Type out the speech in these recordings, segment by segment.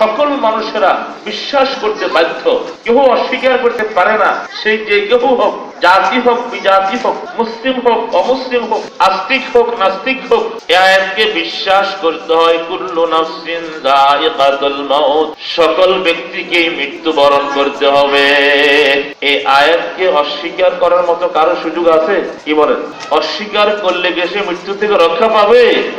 সকল মানুষেরা বিশ্বাস করতে বাধ্য। কেউ অস্বীকার করতে পারে না। সেই যে কেউ হোক, জাতি হোক, বিজাতি হোক, মুসলিম হোক, অমুসলিম হোক, আস্তিক হোক, নাস্তিক হোক আয়াতকে বিশ্বাস করতে হয়, কুল্লু নাফসিন যায়িকাতুল মাউত। সকল ব্যক্তিকেই মৃত্যুবরণ করতে হবে। এই আয়াতকে অস্বীকার করার মতো কারও সুযোগ আছে? কি বলেন? অস্বীকার করলে গেছে মৃত্যু থেকে রক্ষা পাবে?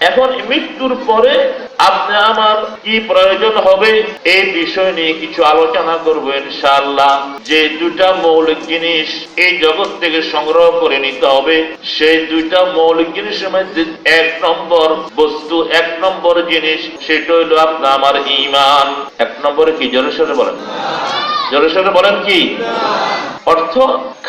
এখন মৃত্যুর পরে আপনি আমার কি প্রয়োজন হবে? এই বিষয় নিয়ে কিছু আলোচনা করব ইনশাআল্লাহ। যে দুটা মৌলিক জিনিস এই জগৎ থেকে সংগ্রহ করে নিতে হবে, সেই দুইটা মৌলিক জিনিসের মধ্যে এক নম্বর বস্তু, এক নম্বর জিনিস সেটা হইল আপনার আমার ইমান এক নম্বরে কি? জোরে বলেন। জোরে বলেন কি? অর্থ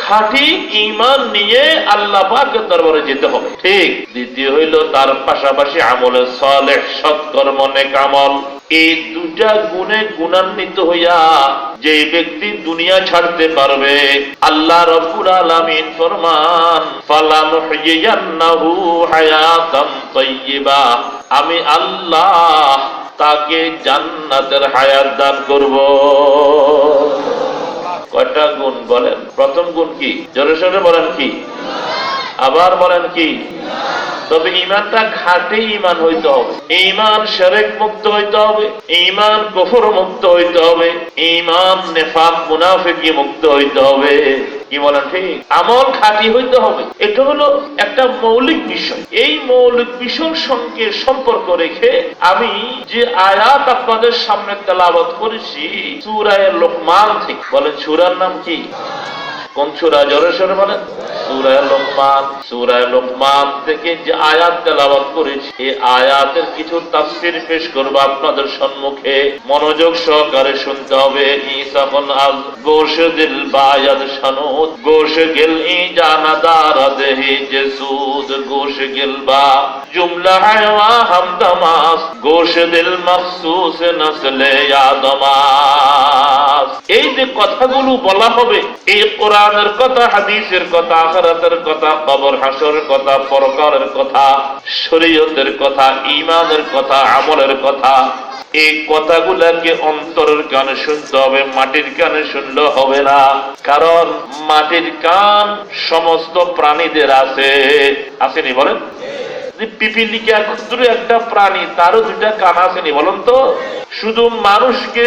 খাঁটি ইমান নিয়ে আল্লাহ দরবারে যেতে হবে। ঠিক দ্বিতীয় হইল তার পাশাপাশি আমলে সলেহ, সৎকর্ম, নেক আমল। এই দুটা গুণে গুণান্বিত হইয়া যে ব্যক্তি দুনিয়া ছাড়তে পারবে, আল্লাহ রব্বুল আলামিন ফরমান ফালাম হায়াতাম তাইয়্যিবা আমি আল্লাহ তাকে জান্নাতের হায়াত দান করব। কয়টা গুণ বলেন? প্রথম গুণ কি? জোরে সোরে বলেন কি? আবার বলেন কি? তবে ইমানটা খাটে ইমান হইতে হবে। ইমান সেরেক মুক্ত হইতে হবে ইমান কফর মুক্ত হইতে হবে ইমান নেফাক মুনাফিকি মুক্ত হইতে হবে। কি বলেন ঠিক? আমল খাঁটি হইতে হবে। এটা হলো একটা মৌলিক বিষয়। এই মৌলিক বিষয় সঙ্গে সম্পর্ক রেখে আমি যে আয়াত আপনাদের সামনে তেলাবত করেছি, সুরায় লোকমান থেকে। বলেন, সুরার নাম কি? কোন সুরা? জোরে সরে বলেন। সুরায় লোকমান সুরায় লোকমান থেকে যে আয়াত তেলাবাদ করেছি, এই আয়াতের কিছু তাফসীর পেশ করব আপনাদের সম্মুখে। মনোযোগ সহকারে শুনতে হবে। ইসাফন আজ গোশ দিল বায়াদ সানুদ গোশ গেল ই জানাদার দেহি জেসুদ গোশ গেল বা জুমলা হায়ওয়া হামদামাস গোশ দিল মখসুস নসলে ইয়াদমাস এই যে কথাগুলো বলা হবে, এই কোরআনের কথা, হাদিসের কথা, আখরাতের কথা, কবর হাসরের কথা পরকারের কথা, শরীয়তের কথা ইমানের কথা, আমলের কথা, এই কথাগুলাকে অন্তরের কানে শুনতে হবে, মাটির কানে শুনলে হবে না। কারণ মাটির কান সমস্ত প্রাণীদের আছে। আসেনি বলেন? পিপিলিকা ক্ষুদ্র একটা প্রাণী, তারও দুইটা কান আসেনি বলুন তো? শুধু মানুষকে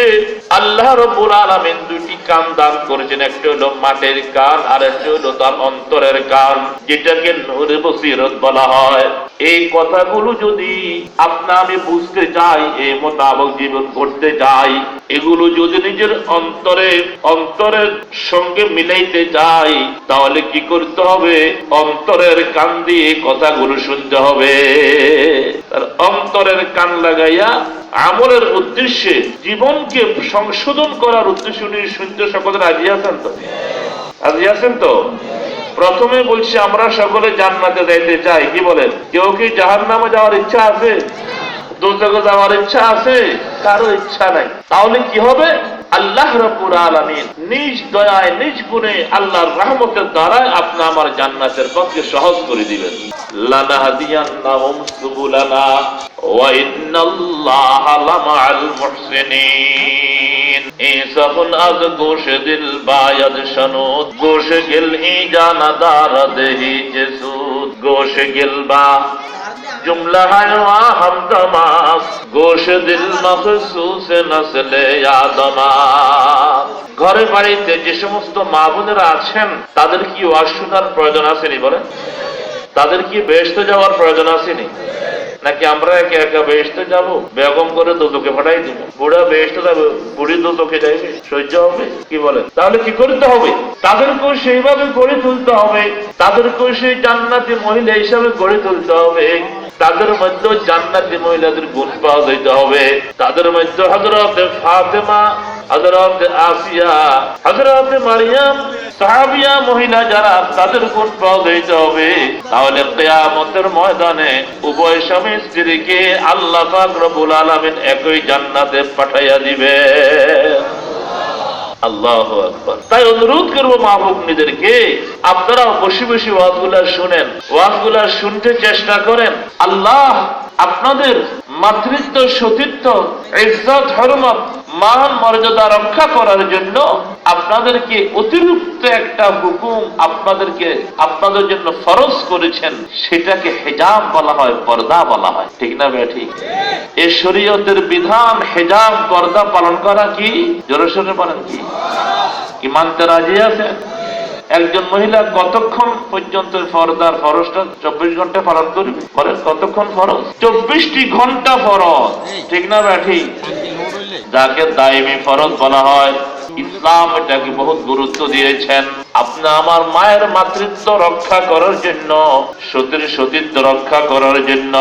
আল্লাহ রব্বুল আলামিন দুইটি কান দান করেছেন একটা হলো মাটির কান আর একটা হলো তার অন্তরের কান যেটাকে বসিরত বলা হয়। এই কথাগুলো যদি আপনা আমি বুঝতে চাই এই মোতাবক জীবন করতে চাই, এগুলো যদি নিজের অন্তরে, অন্তরের সঙ্গে মিলাইতে চাই, তাহলে কি করতে হবে? অন্তরের কান দিয়ে কথাগুলো শুনতে হবে। তার অন্তরের কান লাগাইয়া আমলের উদ্দেশ্যে জীবনকে সংশোধন করার উদ্দেশ্যে উনি শুনতে সকলে রাজি আছেন তো? রাজি আছেন তো? প্রথমে বলছি, আমরা সকলে জান্নাতে যাইতে চাই, কি বলেন? কেউ কি জাহান নামে যাওয়ার ইচ্ছা আছে? দুর্যোগে যাওয়ার ইচ্ছা আছে? কারও ইচ্ছা নাই। তাহলে কি হবে? আল্লাহ রব্বুল আলামিন নিজ দয়ায়, নিজ গুণে আল্লাহর রহমতের দ্বারা আপনি আমার জান্নাতের পথকে সহজ করে দিবেন। সুবুলানা লামাআল মুহসিনিন। ইসাফুন আজ দিল বায়াদ শানুদ গোশ গিল ই জানাদার দেহি জেসুদ বা جملہ ہے ہم دماس گوش دل مخصوص نسل آدماس ঘরে বাড়িতে যে সমস্ত মা বোনেরা আছেন, তাদের কি ওয়াজ প্রয়োজন আসেনি বলেন? তাদের কি বেহেস্তে যাওয়ার প্রয়োজন আসেনি? নাকি আমরা একে একা বেহেস্তে যাব? বেগম করে দুদুকে ফাটাই দিব। বুড়া বেহেস্তে যাবে, বুড়ি দুদুকে যাইবে। সহ্য হবে? কি বলেন? তাহলে কি করতে হবে? তাদেরকেও সেইভাবে গড়ে তুলতে হবে। তাদেরকেও সেই জান্নাতি মহিলা হিসাবে গড়ে তুলতে হবে। তাদের মধ্যে জান্নাতি মহিলাদের গুণ পাওয়া যাইতে হবে। তাদের মধ্যে হজরত ফাতেমা হজরত আসিয়া হজরত মারিয়াম, সাহাবিয়া মহিলা যারা, তাদের গুণ পাওয়া যাইতে হবে। তাহলে কেয়ামতের ময়দানে উভয় স্বামী স্ত্রীকে আল্লাহ পাক রব্বুল আলামিন একই জান্নাতে পাঠাইয়া দিবে আল্লাহ আকবর। তাই অনুরোধ করব মা ভগ্নীদেরকে আপনারা বসে বসে ওয়াজগুলা শুনেন। ওয়াজগুলা শুনতে চেষ্টা করেন। আল্লাহ আপনাদের মাতৃত্ব, সতীর্থ, ইজ্জত, হরমত, মান, মর্যাদা রক্ষা করার জন্য আপনাদেরকে অতিরিক্ত একটা হুকুম আপনাদেরকে আপনাদের জন্য ফরজ করেছেন। সেটাকে হেজাব বলা হয়, পর্দা বলা হয়। ঠিক না ভাই ঠিক। এ শরীয়তের বিধান হেজাব, পর্দা পালন করা কি? জোরে বলেন কি মানতে রাজি আছেন? একজন মহিলা কতক্ষণ পর্যন্ত ফরদার ফরজটা চব্বিশ ঘণ্টা পালন করবে? বলেন কতক্ষণ ফরজ? চব্বিশটি ঘণ্টা ফরজ। ঠিক না ঠিক? যাকে দায়মি ফরজ বলা হয় ইসলাম এটাকে বহুত গুরুত্ব দিয়েছেন। আপনি আমার মায়ের মাতৃত্ব রক্ষা করার জন্য সতীর সতীত্ব রক্ষা করার জন্য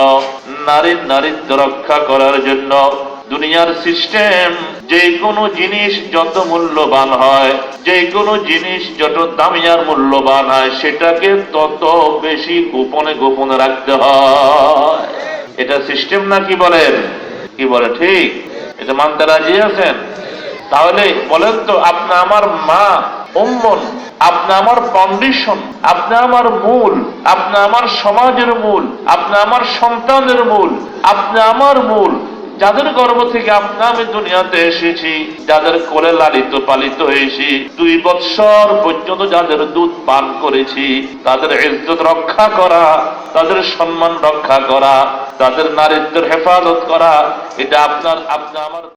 নারীর নারীত্ব রক্ষা করার জন্য দুনিয়ার সিস্টেম যে কোনো জিনিস যত মূল্যবান হয় যে কোনো জিনিস যত দামি আর মূল্যবান হয়, সেটাকে তত বেশি গোপনে গোপনে রাখতে হয়। এটা সিস্টেম না কি বলেন? কি বলে ঠিক? এটা মানতে রাজি আছেন? তাহলে বলেন তো, আপনি আমার মা, উম্মন, আপনি আমার ফাউন্ডেশন আপনি আমার মূল, আপনি আমার সমাজের মূল, আপনি আমার সন্তানের মূল, আপনি আমার মূল যাদের গর্ব থেকে আমি দুনিয়াতে এসেছি, যাদের কোলে লালিত পালিত হয়েছি, দুই বৎসর পর্যন্ত যাদের দুধ পান করেছি, তাদের ইজ্জত রক্ষা করা, তাদের সম্মান রক্ষা করা, তাদের নারীদের হেফাজত করা, এটা আপনার আপনার আমার